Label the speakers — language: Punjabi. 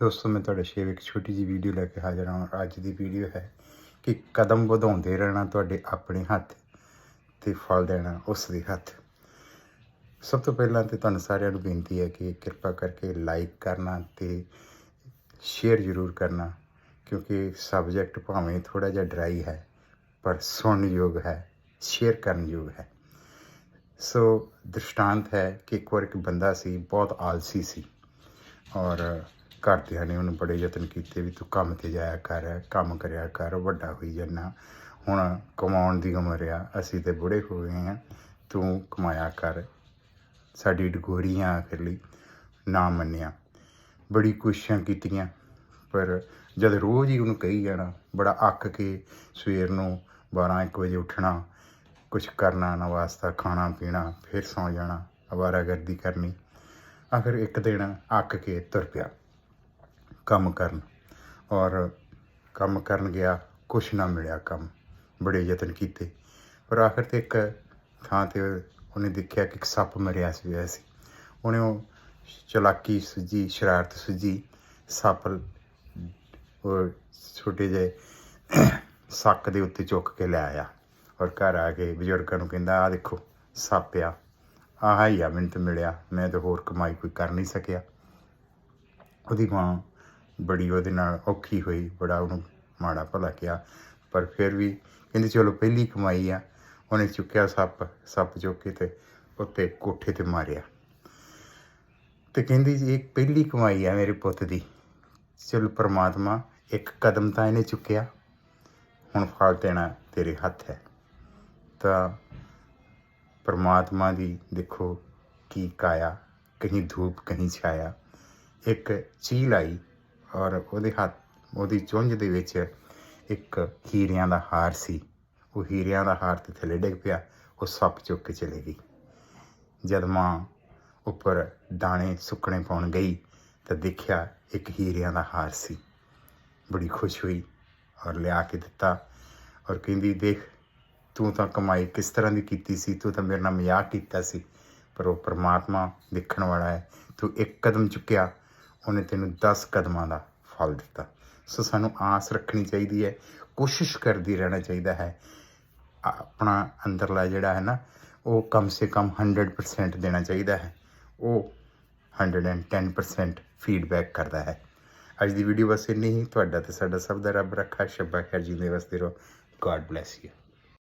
Speaker 1: ਦੋਸਤੋ, ਮੈਂ ਤੁਹਾਡੇ ਸ਼ੇਵ ਇੱਕ ਛੋਟੀ ਜਿਹੀ ਵੀਡੀਓ ਲੈ ਕੇ ਹਾਜ਼ਰ ਹਾਂ ਅੱਜ ਦੀ ਵੀਡੀਓ ਹੈ ਕਿ ਕਦਮ ਵਧਾਉਂਦੇ ਰਹਿਣਾ ਤੁਹਾਡੇ ਆਪਣੇ ਹੱਥ ਤੇ ਫਲ ਦੇਣਾ ਉਸ ਦੇ ਹੱਥ। ਸਭ ਤੋਂ ਪਹਿਲਾਂ ਤੇ ਤੁਹਾਨੂੰ ਸਾਰਿਆਂ ਨੂੰ ਬੇਨਤੀ ਹੈ ਕਿ ਕਿਰਪਾ ਕਰਕੇ ਲਾਈਕ ਕਰਨਾ ਤੇ ਸ਼ੇਅਰ ਜ਼ਰੂਰ ਕਰਨਾ, ਕਿਉਂਕਿ ਸਬਜੈਕਟ ਭਾਵੇਂ ਥੋੜਾ ਜਿਹਾ ਡਰਾਈ ਹੈ, ਪਰ ਸੁਣਨ ਯੋਗ ਹੈ ਸ਼ੇਅਰ ਕਰਨ ਯੋਗ ਹੈ। ਸੋ ਦ੍ਰਿਸ਼ਟਾਂਤ ਹੈ ਕਿ ਇੱਕ ਵਾਰ ਇੱਕ ਬੰਦਾ ਸੀ, ਬਹੁਤ ਆਲਸੀ ਸੀ ਔਰ ਘਰਦਿਆਂ ਨੇ ਉਹਨੂੰ ਬੜੇ ਯਤਨ ਕੀਤੇ ਵੀ ਤੂੰ ਕੰਮ ਤੇ ਜਾਇਆ ਕਰ, ਕੰਮ ਕਰਿਆ ਕਰ, ਵੱਡਾ ਹੋਈ ਜਾਣਾ ਹੁਣ ਕਮਾਉਣ ਦੀ ਉਮਰ ਆ, ਅਸੀਂ ਤੇ ਬੁੜੇ ਹੋ ਗਏ ਆ, ਤੂੰ ਕਮਾਇਆ ਕਰ। ਸਾਡੀ ਡਗੋਰੀਆਂ ਆਖਰ ਲਈ, ਨਾ ਮੰਨਿਆ। ਬੜੀ ਕੋਸ਼ਿਸ਼ਾਂ ਕੀਤੀਆਂ, ਪਰ ਜਦ ਰੋਜ਼ ਹੀ ਉਹਨੂੰ ਕਹੀ ਜਾਣਾ, ਬੜਾ ਅੱਕ ਕੇ ਸਵੇਰ ਨੂੰ 12 1 ਵਜੇ ਉੱਠਣਾ ਕੁਝ ਕਰਨਾ ਨਾ ਵਾਸਤਾ ਖਾਣਾ, ਪੀਣਾ, ਫਿਰ ਸੌਂ ਜਾਣਾ, ਅਵਾਰਾਗਰਦੀ ਕਰਨੀ। ਆਖਰ ਇੱਕ ਦਿਨ ਅੱਕ ਕੇ ਤੁਰ ਪਿਆ। ਕੰਮ ਕਰਨ। ਔਰ ਕੰਮ ਕਰਨ ਗਿਆ, ਕੁਛ ਨਾ ਮਿਲਿਆ ਕੰਮ। ਬੜੇ ਯਤਨ ਕੀਤੇ। ਪਰ ਆਖਰ ਤੇ ਇੱਕ ਥਾਂ ਤੇ ਉਹਨੇ ਦੇਖਿਆ ਕਿ ਇੱਕ ਸੱਪ ਮਰਿਆ ਸੀ, ਹੋਇਆ ਸੀ। ਉਹਨੇ ਉਹ ਚਲਾਕੀ ਸੁਝੀ ਸ਼ਰਾਰਤ ਸੁਝੀ ਸੱਪ ਉਹ ਛੋਟੇ ਜਿਹੇ ਸੱਕ ਦੇ ਉੱਤੇ ਚੁੱਕ ਕੇ ਲੈ ਆਇਆ। ਔਰ ਘਰ ਆ ਕੇ ਬਜ਼ੁਰਗਾਂ ਨੂੰ ਕਹਿੰਦਾ ਆ ਦੇਖੋ, ਸੱਪ ਆ। ਆਹ ਹੀ ਆ, ਮੈਨੂੰ ਤਾਂ ਮਿਲਿਆ। ਮੈਂ ਤਾਂ ਹੋਰ ਕਮਾਈ ਕੋਈ ਕਰ ਨਹੀਂ ਸਕਿਆ। ਉਹਦੀ ਮਾਂ ਬੜੀ ਉਹਦੇ ਨਾਲ ਔਖੀ ਹੋਈ, ਬੜਾ ਉਹਨੂੰ ਮਾੜਾ ਭਲਾ ਕਿਹਾ। ਪਰ ਫਿਰ ਵੀ ਕਹਿੰਦੀ ਚਲੋ ਪਹਿਲੀ ਕਮਾਈ ਆ। ਉਹਨੇ ਚੁੱਕਿਆ ਸੱਪ ਸੱਪ ਚੁੱਕ ਕੇ ਤੇ ਉੱਤੇ ਕੋਠੇ ਤੇ ਮਾਰਿਆ। ਤੇ ਕਹਿੰਦੀ ਜੀ ਇਹ ਪਹਿਲੀ ਕਮਾਈ ਆ ਮੇਰੇ ਪੁੱਤ ਦੀ। ਚਲੋ ਪ੍ਰਮਾਤਮਾ, ਇੱਕ ਕਦਮ ਤਾਂ ਇਹਨੇ ਚੁੱਕਿਆ। ਹੁਣ ਫਲ ਦੇਣਾ ਤੇਰੇ ਹੱਥ ਹੈ। ਤਾਂ ਪਰਮਾਤਮਾ ਦੀ, ਦੇਖੋ ਕੀ ਕਾਇਆ, ਕਹੀਂ ਧੂਪ, ਕਹੀਂ ਛਾਇਆ। ਇੱਕ ਚੀਲ ਆਈ। ਔਰ ਉਹਦੇ ਹੱਥ, ਉਹਦੀ ਚੁੰਝ ਦੇ ਵਿੱਚ ਇੱਕ ਹੀਰਿਆਂ ਦਾ ਹਾਰ ਸੀ। ਉਹ ਹੀਰਿਆਂ ਦਾ ਹਾਰ ਤੇ ਥੱਲੇ ਡਿੱਗ ਪਿਆ, ਉਹ ਸੱਪ ਚੁੱਕ ਕੇ ਚਲੇ ਗਈ। ਜਦ ਮਾਂ ਉੱਪਰ ਦਾਣੇ ਸੁੱਕਣੇ ਪਾਉਣ ਗਈ ਤਾਂ ਦੇਖਿਆ ਇੱਕ ਹੀਰਿਆਂ ਦਾ ਹਾਰ ਸੀ। ਬੜੀ ਖੁਸ਼ ਹੋਈ ਔਰ ਲਿਆ ਕੇ ਦਿੱਤਾ ਔਰ ਕਹਿੰਦੀ, ਦੇਖ, ਤੂੰ ਤਾਂ ਕਮਾਈ ਕਿਸ ਤਰ੍ਹਾਂ ਦੀ ਕੀਤੀ ਸੀ? ਤੂੰ ਤਾਂ ਮੇਰੇ ਨਾਲ ਮਜ਼ਾਕ ਕੀਤਾ ਸੀ, ਪਰ ਉਹ ਪਰਮਾਤਮਾ ਦੇਖਣ ਵਾਲਾ ਹੈ। ਤੂੰ ਇੱਕ ਕਦਮ ਚੁੱਕਿਆ ਉਹਨੇ ਤੈਨੂੰ 10 ਕਦਮਾਂ ਦਾ ਫਲ ਦਿੱਤਾ। ਸੋ ਸਾਨੂੰ ਆਸ ਰੱਖਣੀ ਚਾਹੀਦੀ ਹੈ, ਕੋਸ਼ਿਸ਼ ਕਰਦੀ ਰਹਿਣਾ ਚਾਹੀਦਾ ਹੈ। ਆਪਣਾ ਅੰਦਰਲਾ ਜਿਹੜਾ ਹੈ ਨਾ, ਉਹ ਕਮ ਸੇ ਕਮ 100% ਦੇਣਾ ਚਾਹੀਦਾ ਹੈ। ਉਹ 110% ਫੀਡਬੈਕ ਕਰਦਾ ਹੈ। ਅੱਜ ਦੀ ਵੀਡੀਓ ਬਸ ਇੰਨੀ ਹੀ। ਤੁਹਾਡਾ ਤੇ ਸਾਡਾ ਸਭ ਦਾ ਰੱਬ ਰੱਖਾ। ਸ਼ੱਬਾ ਖੈਰ ਜੀ ਦੇ ਵਸਦੇ ਰਹੋ। God bless you